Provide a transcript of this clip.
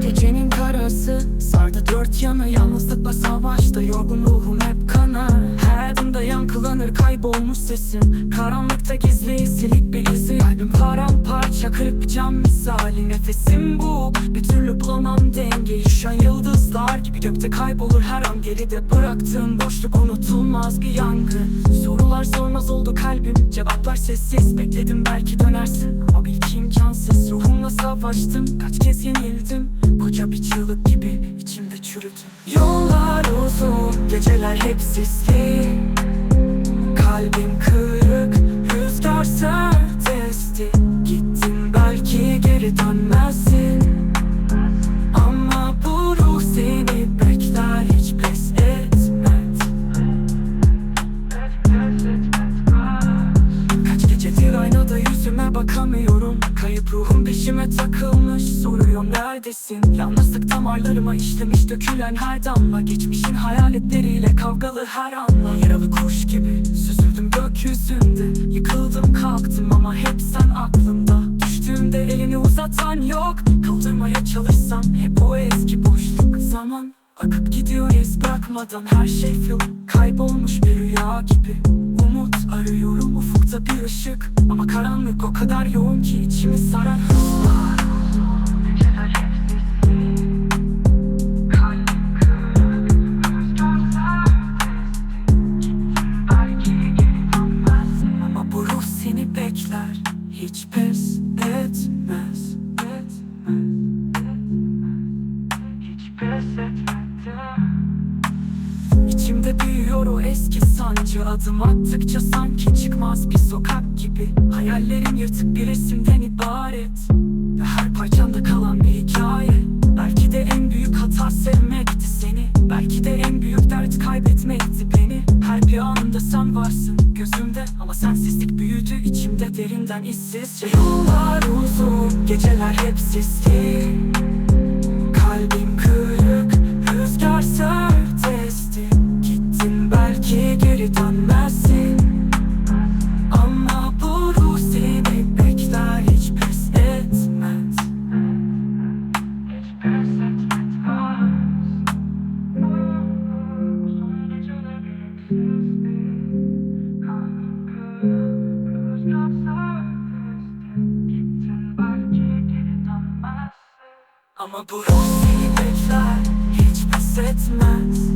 Gecenin karası sardı dört yanı Yalnızlıkla savaşta yorgun ruhum hep kanar Her adımda yankılanır kaybolmuş sesin Karanlıkta gizli silik bir izi Kalbim paramparça kırık misali Nefesim bu. Bir türlü bulamam dengeyi. Şu an yıldızlar gibi gökte kaybolur. Her an Geride bıraktığım boşluk unutulmaz bir yangın. Sorular sormaz oldu kalbim. Cevaplar sessiz. Bekledim belki dönersin. Ama bil ki imkansız. Ruhumla savaştım. Kaç kez yenildim. Koca bir çığlık gibi içimde çürüdüm. Yollar uzun. Geceler hep sisli. Kalbim kırık bakamıyorum. Kayıp ruhum peşime takılmış. Soruyor neredesin? Yalnızlık damarlarıma işlemiş dökülen her damla. Geçmişin hayaletleriyle kavgalı her anla. Yaralı kuş gibi süzüldüm gökyüzünde. Yıkıldım kalktım ama hep sen aklımda. Düştüğümde elini uzatan yok. Kaldırmaya çalışsam hep o eski boşluk. Zaman akıp gidiyor iz bırakmadan her şey film Kaybolmuş bir rüya gibi Umut arıyorum ufukta bir ışık. Ama karanlık o kadar yoğun ki içimi sarar İçimde büyüyor o eski sancı. Adım attıkça sanki çıkmaz bir sokak gibi. Hayallerim yırtık bir resimden ibaret. Ve her parçanda kalan bir hikaye. Belki de en büyük hata sevmekti seni. Belki de en büyük dert kaybetmekti beni. Her bir anımda sen varsın gözümde. Ama sensizlik büyüdü içimde derinden işsizce. Yollar uzun geceler hep sisli Ama bu bekler hiç pes etmez